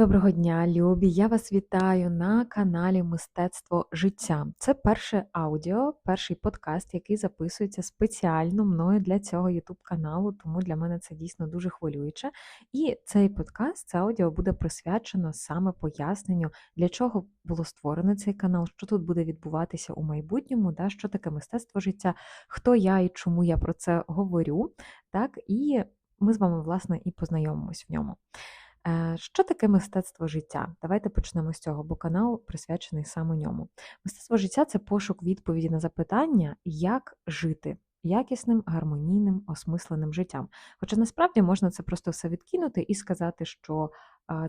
Доброго дня, любі! Я вас вітаю на каналі Мистецтво життя. Це перше аудіо, перший подкаст, який записується спеціально мною для цього YouTube каналу, тому для мене це дійсно дуже хвилююче. І цей подкаст, це аудіо буде присвячено саме поясненню, для чого було створено цей канал, що тут буде відбуватися у майбутньому, да, що таке мистецтво життя, хто я і чому я про це говорю. Так, І ми з вами, власне, і познайомимось в ньому. Е, що таке мистецтво життя? Давайте почнемо з цього, бо канал присвячений саме ньому. Мистецтво життя це пошук відповіді на запитання, як жити якісним, гармонійним, осмисленим життям. Хоча насправді можна це просто все відкинути і сказати, що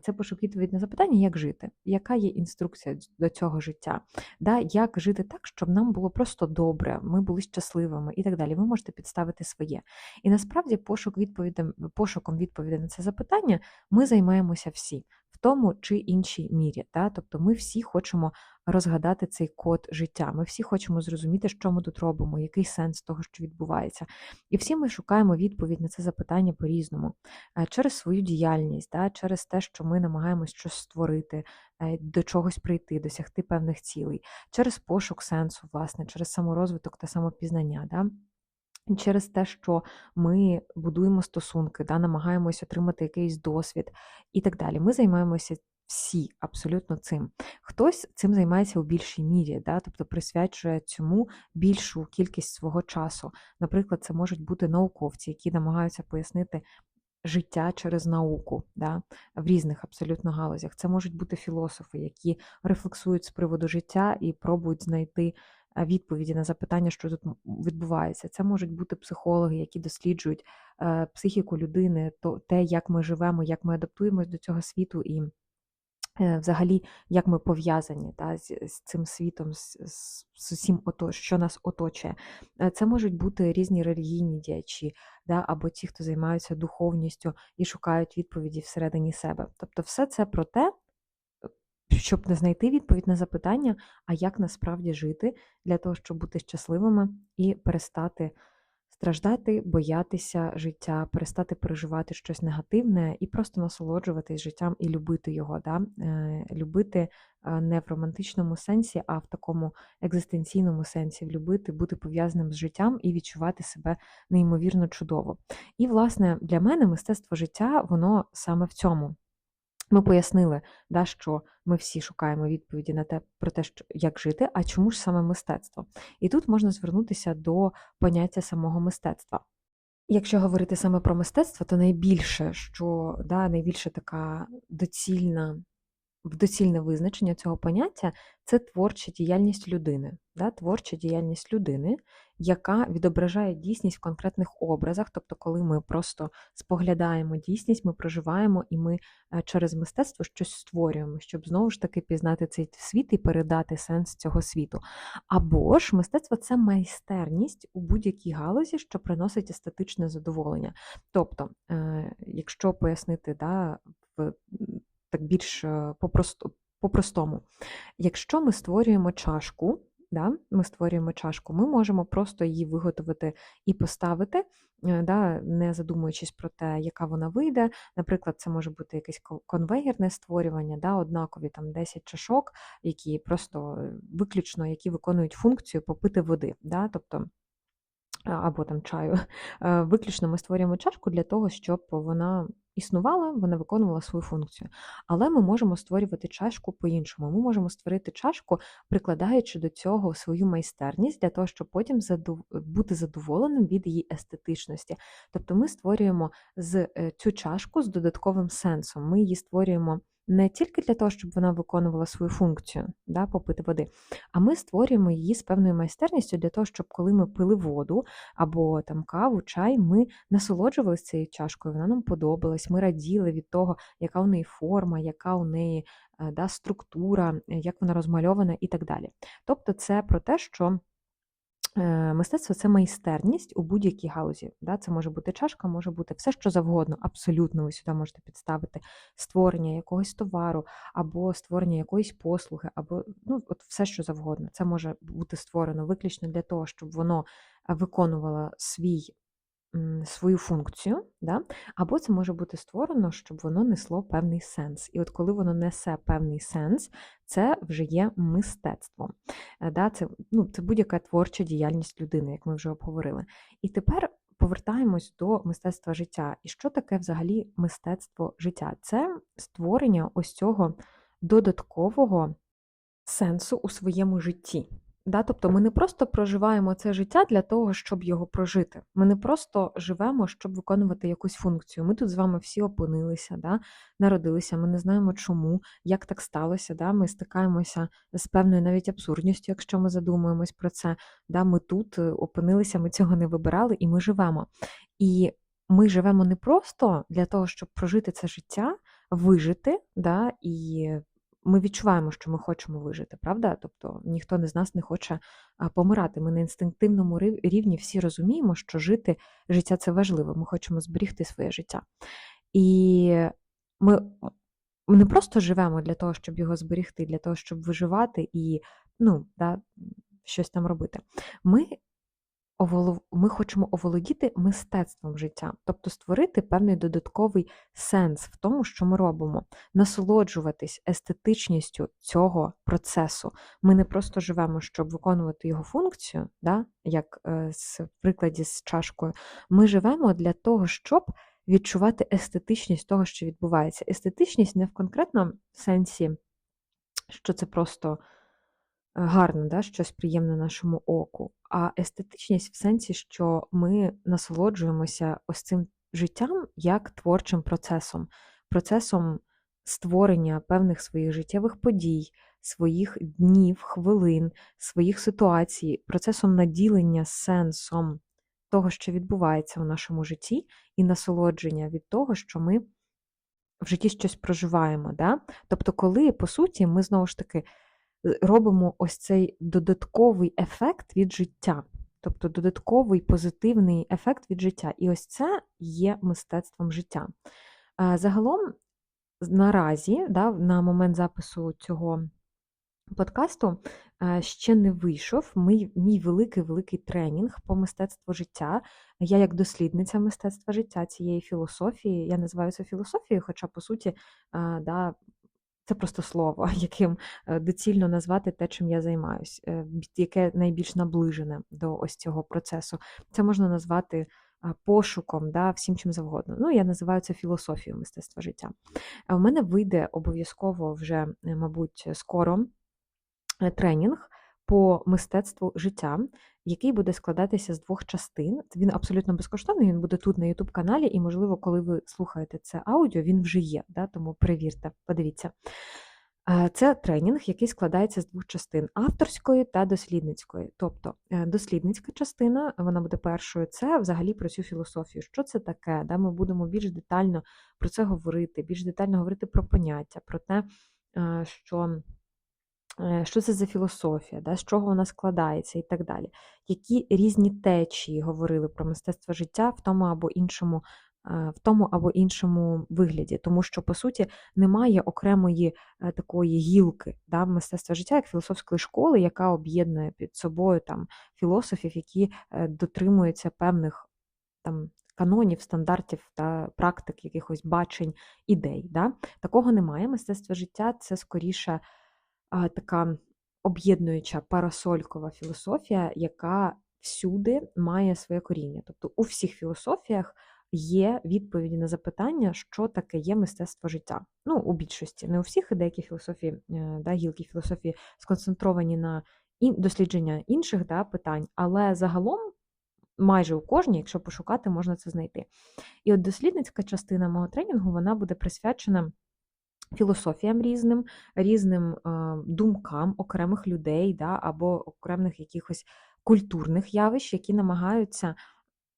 це пошук відповідь на запитання, як жити, яка є інструкція до цього життя, да, як жити так, щоб нам було просто добре, ми були щасливими і так далі. Ви можете підставити своє. І насправді пошук відповіді, пошуком відповіді на це запитання ми займаємося всі тому чи іншій мірі. Да? Тобто ми всі хочемо розгадати цей код життя. Ми всі хочемо зрозуміти, що ми тут робимо, який сенс того, що відбувається. І всі ми шукаємо відповідь на це запитання по-різному, е, через свою діяльність, да? через те, що ми намагаємось щось створити, е, до чогось прийти, досягти певних цілей, через пошук сенсу, власне, через саморозвиток та самопізнання. Да? Через те, що ми будуємо стосунки, да, намагаємося отримати якийсь досвід і так далі. Ми займаємося всі абсолютно цим. Хтось цим займається у більшій мірі, да, тобто присвячує цьому більшу кількість свого часу. Наприклад, це можуть бути науковці, які намагаються пояснити. Життя через науку да, в різних абсолютно галузях. Це можуть бути філософи, які рефлексують з приводу життя і пробують знайти відповіді на запитання, що тут відбувається. Це можуть бути психологи, які досліджують е, психіку людини, то те, як ми живемо, як ми адаптуємось до цього світу і. Е, взагалі, як ми пов'язані та, з, з цим світом, з, з, усім, що нас оточує. Е, це можуть бути різні релігійні діячі, да, або ті, хто займаються духовністю і шукають відповіді всередині себе. Тобто, все це про те, щоб не знайти відповідь на запитання, а як насправді жити для того, щоб бути щасливими і перестати страждати, боятися життя, перестати переживати щось негативне і просто насолоджуватись життям і любити його. Да? Е, любити е, не в романтичному сенсі, а в такому екзистенційному сенсі, любити, бути пов'язаним з життям і відчувати себе неймовірно чудово. І, власне, для мене мистецтво життя, воно саме в цьому. Ми пояснили, да, що ми всі шукаємо відповіді на те, про те, що, як жити, а чому ж саме мистецтво? І тут можна звернутися до поняття самого мистецтва. Якщо говорити саме про мистецтво, то найбільше, що да, найбільше така доцільна доцільне визначення цього поняття це творча діяльність людини, да? творча діяльність людини, яка відображає дійсність в конкретних образах, тобто, коли ми просто споглядаємо дійсність, ми проживаємо і ми е, через мистецтво щось створюємо, щоб знову ж таки пізнати цей світ і передати сенс цього світу. Або ж мистецтво це майстерність у будь-якій галузі, що приносить естетичне задоволення. Тобто, е, якщо пояснити да, в так більш е, по-простому. Якщо ми створюємо чашку, да, ми створюємо чашку, ми можемо просто її виготовити і поставити, е, да, не задумуючись про те, яка вона вийде. Наприклад, це може бути якесь конвейерне створювання, да, однакові там 10 чашок, які просто е, виключно які виконують функцію попити води. Да, тобто або там чаю. Виключно ми створюємо чашку для того, щоб вона існувала, вона виконувала свою функцію. Але ми можемо створювати чашку по-іншому. Ми можемо створити чашку, прикладаючи до цього свою майстерність для того, щоб потім бути задоволеним від її естетичності. Тобто ми створюємо з е, цю чашку з додатковим сенсом. Ми її створюємо не тільки для того, щоб вона виконувала свою функцію, да, попити води, а ми створюємо її з певною майстерністю для того, щоб коли ми пили воду або там каву, чай, ми насолоджувалися цією чашкою, вона нам подобалась, ми раділи від того, яка у неї форма, яка у неї е, да, структура, як вона розмальована і так далі. Тобто, це про те, що. Е, мистецтво це майстерність у будь-якій галузі. Да? Це може бути чашка, може бути все, що завгодно. Абсолютно, ви сюди можете підставити створення якогось товару, або створення якоїсь послуги, або ну, от все, що завгодно. Це може бути створено виключно для того, щоб воно виконувало свій свою функцію, да? або це може бути створено, щоб воно несло певний сенс. І от коли воно несе певний сенс, це вже є мистецтвом. Е, Да? Це, ну, це будь-яка творча діяльність людини, як ми вже обговорили. І тепер повертаємось до мистецтва життя. І що таке взагалі мистецтво життя? Це створення ось цього додаткового сенсу у своєму житті. Да? Тобто ми не просто проживаємо це життя для того, щоб його прожити. Ми не просто живемо, щоб виконувати якусь функцію. Ми тут з вами всі опинилися, да? народилися, ми не знаємо чому, як так сталося. Да? Ми стикаємося з певною навіть абсурдністю, якщо ми задумуємось про це. Да? Ми тут е, опинилися, ми цього не вибирали, і ми живемо. І ми живемо не просто для того, щоб прожити це життя, вижити, да? і ми відчуваємо, що ми хочемо вижити, правда? Тобто ніхто не з нас не хоче помирати. Ми на інстинктивному рівні всі розуміємо, що жити життя це важливо. Ми хочемо зберігти своє життя. І ми не просто живемо для того, щоб його зберігти, для того, щоб виживати і ну, да, щось там робити. Ми ми хочемо оволодіти мистецтвом життя, тобто створити певний додатковий сенс в тому, що ми робимо, насолоджуватись естетичністю цього процесу. Ми не просто живемо, щоб виконувати його функцію, да, як е, в прикладі з чашкою. Ми живемо для того, щоб відчувати естетичність того, що відбувається. Естетичність не в конкретному сенсі, що це просто гарно, да, щось приємне нашому оку, а естетичність в сенсі, що ми насолоджуємося ось цим життям як творчим процесом, процесом створення певних своїх життєвих подій, своїх днів, хвилин, своїх ситуацій, процесом наділення сенсом того, що відбувається у нашому житті, і насолодження від того, що ми в житті щось проживаємо. Да? Тобто, коли, по суті, ми знову ж таки робимо ось цей додатковий ефект від життя, тобто додатковий позитивний ефект від життя. І ось це є мистецтвом життя. Загалом, наразі, да, на момент запису цього подкасту, ще не вийшов мій мій великий-великий тренінг по мистецтву життя. Я, як дослідниця мистецтва життя цієї філософії, я називаю це філософією, хоча, по суті, да, це просто слово, яким е, доцільно назвати те, чим я займаюсь, е, яке найбільш наближене до ось цього процесу. Це можна назвати пошуком, да, всім чим завгодно. Ну, я називаю це філософією мистецтва життя. У мене вийде обов'язково вже, е, мабуть, скоро тренінг по мистецтву життя, який буде складатися з двох частин. Він абсолютно безкоштовний, він буде тут на youtube каналі, і, можливо, коли ви слухаєте це аудіо, він вже є, да, тому перевірте, подивіться. Це тренінг, який складається з двох частин авторської та дослідницької. Тобто е, дослідницька частина, вона буде першою, це взагалі про цю філософію. Що це таке? Да? Ми будемо більш детально про це говорити, більш детально говорити про поняття, про те, е, що Е, що це за філософія, да, з чого вона складається і так далі. Які різні течії говорили про мистецтво життя в тому або іншому е, в тому або іншому вигляді, тому що, по суті, немає окремої е, такої гілки да, мистецтва життя, як філософської школи, яка об'єднує під собою там філософів, які дотримуються певних там канонів, стандартів та практик, якихось бачень, ідей. Да? Такого немає. Мистецтво життя це скоріше така об'єднуюча парасолькова філософія, яка всюди має своє коріння. Тобто у всіх філософіях є відповіді на запитання, що таке є мистецтво життя. Ну, у більшості, не у всіх, деякі філософії, е, да, гілки філософії сконцентровані на дослідження інших да, питань, але загалом. Майже у кожній, якщо пошукати, можна це знайти. І от дослідницька частина мого тренінгу вона буде присвячена філософіям різним, різним думкам окремих людей да, або окремих якихось культурних явищ, які намагаються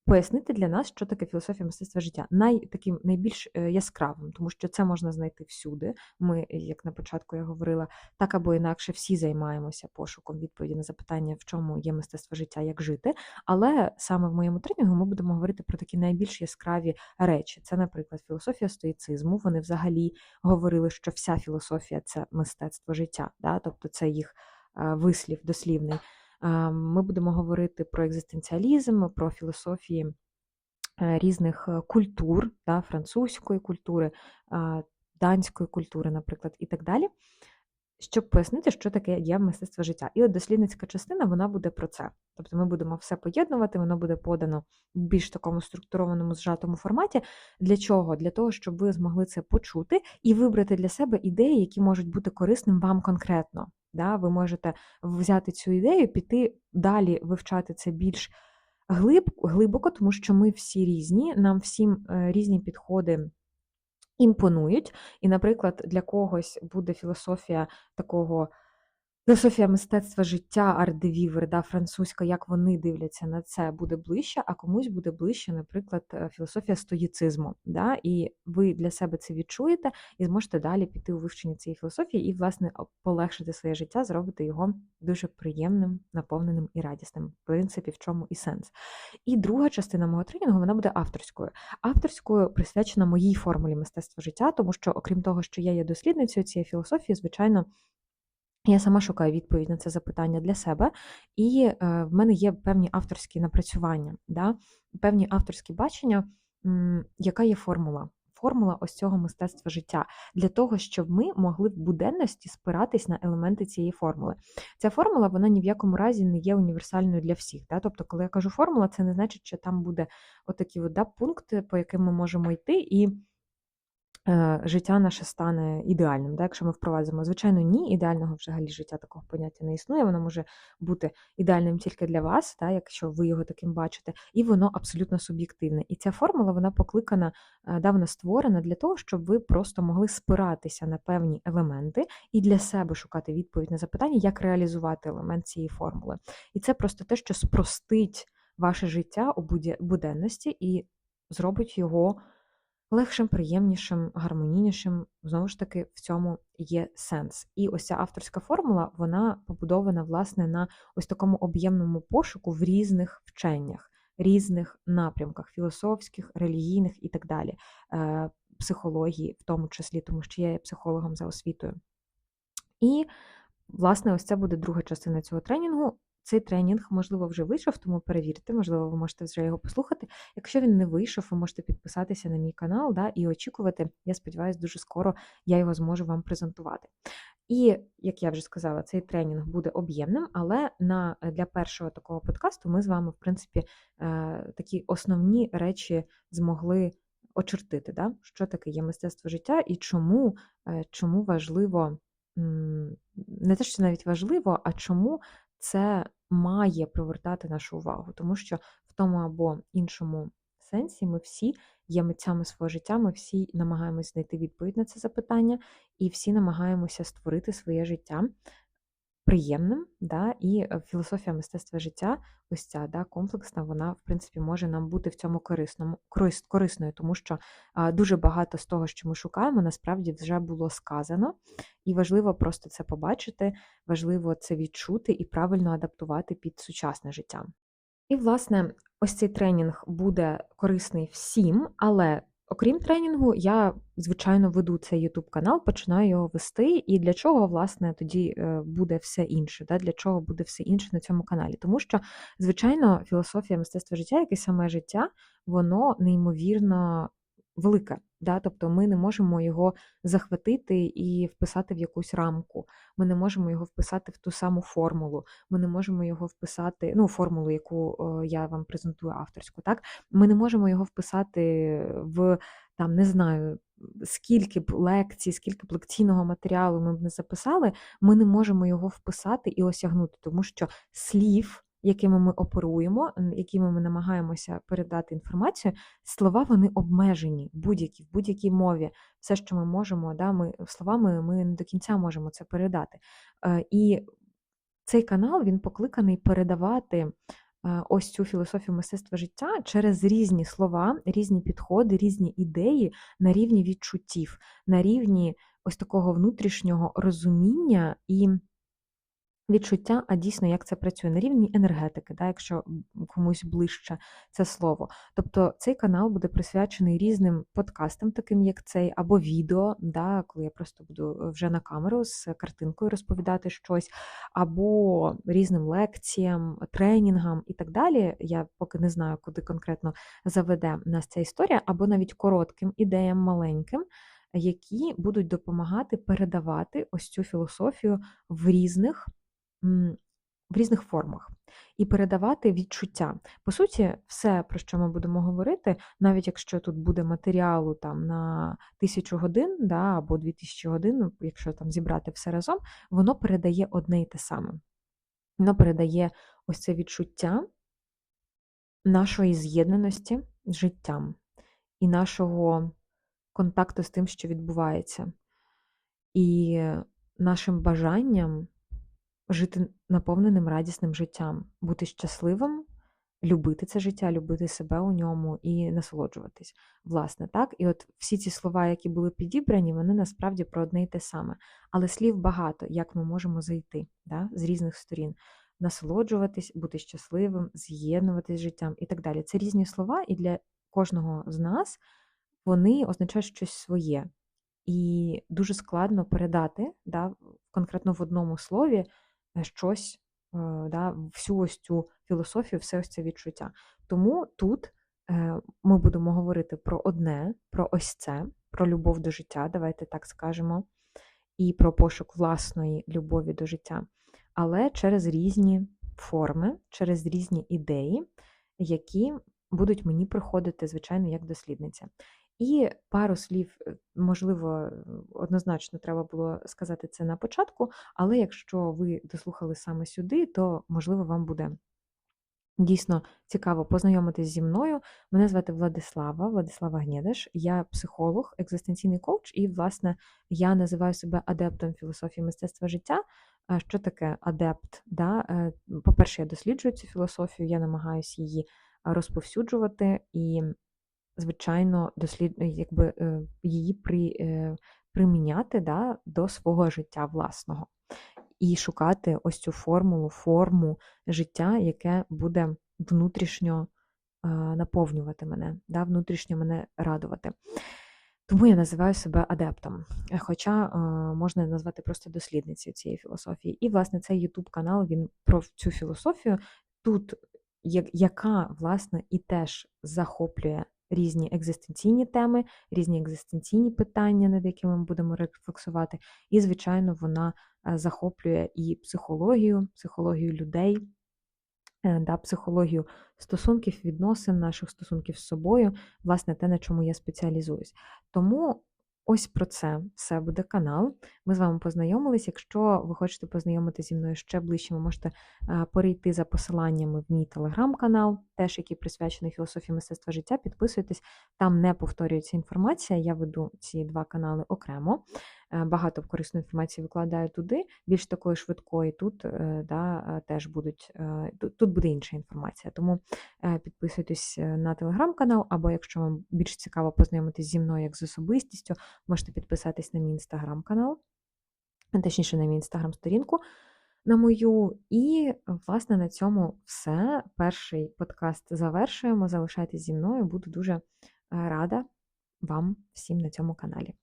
пояснити для нас, що таке філософія мистецтва життя. Най, таким найбільш е, яскравим, тому що це можна знайти всюди. Ми, як на початку я говорила, так або інакше всі займаємося пошуком відповіді на запитання, в чому є мистецтво життя, як жити. Але саме в моєму тренінгу ми будемо говорити про такі найбільш яскраві речі. Це, наприклад, філософія стоїцизму. Вони взагалі говорили, що вся філософія це мистецтво життя, да? тобто це їх е, вислів дослівний. Ми будемо говорити про екзистенціалізм, про філософії е, різних е, культур, да, французької культури, данської культури, наприклад, і так далі щоб пояснити, що таке є мистецтво життя. І от дослідницька частина вона буде про це. Тобто ми будемо все поєднувати, воно буде подано в більш такому структурованому, зжатому форматі. Для чого? Для того, щоб ви змогли це почути і вибрати для себе ідеї, які можуть бути корисним вам конкретно. Да? Ви можете взяти цю ідею, піти далі вивчати це більш глиб, глибоко, тому що ми всі різні, нам всім е, різні підходи імпонують. І, наприклад, для когось буде філософія такого Філософія мистецтва життя, арт-де-вівер, да, французька, як вони дивляться на це, буде ближче, а комусь буде ближче, наприклад, е, філософія стоїцизму. Да, І ви для себе це відчуєте і зможете далі піти у вивчення цієї філософії і, власне, полегшити своє життя, зробити його дуже приємним, наповненим і радісним. В принципі, в чому і сенс. І друга частина мого тренінгу вона буде авторською. Авторською присвячена моїй формулі мистецтва життя, тому що, окрім того, що я є дослідницею цієї філософії, звичайно. Я сама шукаю відповідь на це запитання для себе, і е, в мене є певні авторські напрацювання, да? певні авторські бачення, яка є формула. Формула ось цього мистецтва життя для того, щоб ми могли в буденності спиратись на елементи цієї формули. Ця формула вона ні в якому разі не є універсальною для всіх. Да? Тобто, коли я кажу формула, це не значить, що там буде отакі от, да, пункти, по яким ми можемо йти. і життя наше стане ідеальним. Да? Якщо ми впровадимо, звичайно, ні, ідеального взагалі життя такого поняття не існує, воно може бути ідеальним тільки для вас, да? якщо ви його таким бачите, і воно абсолютно суб'єктивне. І ця формула вона покликана, е, да, вона створена для того, щоб ви просто могли спиратися на певні елементи і для себе шукати відповідь на запитання, як реалізувати елемент цієї формули. І це просто те, що спростить ваше життя у буденності і зробить його легшим, приємнішим, гармонійнішим, знову ж таки, в цьому є сенс. І ось ця авторська формула, вона побудована, власне, на ось такому об'ємному пошуку в різних вченнях, різних напрямках філософських, релігійних і так далі, е, психології, в тому числі, тому що я є психологом за освітою. І, власне, ось це буде друга частина цього тренінгу. Цей тренінг, можливо, вже вийшов, тому перевірте, можливо, ви можете вже його послухати. Якщо він не вийшов, ви можете підписатися на мій канал да, і очікувати. Я сподіваюся, дуже скоро я його зможу вам презентувати. І, як я вже сказала, цей тренінг буде об'ємним, але на, для першого такого подкасту ми з вами, в принципі, е, такі основні речі змогли очертити, да? що таке є мистецтво життя і чому, е, чому важливо. Не те, що навіть важливо, а чому це має привертати нашу увагу, тому що в тому або іншому сенсі ми всі є митцями свого життя, ми всі намагаємося знайти відповідь на це запитання, і всі намагаємося створити своє життя приємним, да, і е, філософія мистецтва життя, ось ця да, комплексна, вона, в принципі, може нам бути в цьому корисному, корисною, тому що дуже багато з того, що ми шукаємо, насправді вже було сказано, і важливо просто це побачити, важливо це відчути і правильно адаптувати під сучасне життя. І, власне, ось цей тренінг буде корисний всім, але Окрім тренінгу, я, звичайно, веду цей YouTube канал, починаю його вести. І для чого, власне, тоді е, буде все інше? Да? Для чого буде все інше на цьому каналі? Тому що, звичайно, філософія мистецтва життя, як і саме життя, воно неймовірно велике. Да? Тобто ми не можемо його захватити і вписати в якусь рамку. Ми не можемо його вписати в ту саму формулу. Ми не можемо його вписати, ну, формулу, яку я вам презентую авторську. так? Ми не можемо його вписати в там, не знаю. Скільки б лекцій, скільки б лекційного матеріалу ми б не записали, ми не можемо його вписати і осягнути, тому що слів якими ми оперуємо, якими ми намагаємося передати інформацію, слова вони обмежені будь-які в будь-якій мові. Все, що ми можемо, да, ми словами ми не до кінця можемо це передати. Е, і цей канал він покликаний передавати. Е, ось цю філософію мистецтва життя через різні слова, різні підходи, різні ідеї на рівні відчуттів, на рівні ось такого внутрішнього розуміння і відчуття, а дійсно, як це працює на рівні енергетики, да, якщо комусь ближче це слово. Тобто цей канал буде присвячений різним подкастам, таким як цей, або відео, да, коли я просто буду вже на камеру з картинкою розповідати щось, або різним лекціям, тренінгам і так далі. Я поки не знаю, куди конкретно заведе нас ця історія, або навіть коротким ідеям маленьким. Які будуть допомагати передавати ось цю філософію в різних в різних формах і передавати відчуття. По суті, все, про що ми будемо говорити, навіть якщо тут буде матеріалу там на тисячу годин да, або дві тисячі годин, ну, якщо там зібрати все разом, воно передає одне і те саме. Воно передає ось це відчуття нашої з'єднаності з життям і нашого контакту з тим, що відбувається. І нашим бажанням жити наповненим радісним життям, бути щасливим, любити це життя, любити себе у ньому і насолоджуватись. Власне, так? І от всі ці слова, які були підібрані, вони насправді про одне й те саме. Але слів багато, як ми можемо зайти да? з різних сторін. Насолоджуватись, бути щасливим, з'єднуватись з життям і так далі. Це різні слова, і для кожного з нас вони означають щось своє. І дуже складно передати да, конкретно в одному слові щось, е, да, всю ось цю філософію, все ось це відчуття. Тому тут е, ми будемо говорити про одне, про ось це, про любов до життя, давайте так скажемо, і про пошук власної любові до життя, але через різні форми, через різні ідеї, які будуть мені приходити, звичайно, як дослідниця. І пару слів, е, можливо, однозначно треба було сказати це на початку, але якщо ви дослухали саме сюди, то, можливо, вам буде дійсно цікаво познайомитись зі мною. Мене звати Владислава, Владислава Гнєдеш, я психолог, екзистенційний коуч, і, власне, я називаю себе адептом філософії мистецтва життя. Що таке адепт? Да? Е, по-перше, я досліджую цю філософію, я намагаюся її розповсюджувати і звичайно, дослід, е, якби, е, її при, е, приміняти да, до свого життя власного. І шукати ось цю формулу, форму життя, яке буде внутрішньо наповнювати мене, да, внутрішньо мене радувати. Тому я називаю себе адептом, хоча можна назвати просто дослідницею цієї філософії. І, власне, цей YouTube канал він про цю філософію, тут, яка, власне, і теж захоплює різні екзистенційні теми, різні екзистенційні питання, над якими ми будемо рефлексувати. І, звичайно, вона е, захоплює і психологію, психологію людей, е, да, психологію стосунків, відносин, наших стосунків з собою, власне, те, на чому я спеціалізуюсь. Тому Ось про це все буде канал. Ми з вами познайомились. Якщо ви хочете познайомитися зі мною ще ближче, ви можете е, перейти за посиланнями в мій телеграм-канал, теж який присвячений філософії мистецтва життя. Підписуйтесь, там не повторюється інформація. Я веду ці два канали окремо. Е, багато корисної інформації викладаю туди, більш такої швидкої тут е, да, е, теж будуть, тут буде інша інформація. Тому підписуйтесь на телеграм-канал, або якщо вам більш цікаво познайомитись зі мною як з особистістю, можете підписатись на мій інстаграм-канал, точніше, на мій інстаграм-сторінку. На мою, і, власне, на цьому все. Перший подкаст завершуємо. Залишайтесь зі мною, буду дуже рада вам всім на цьому каналі.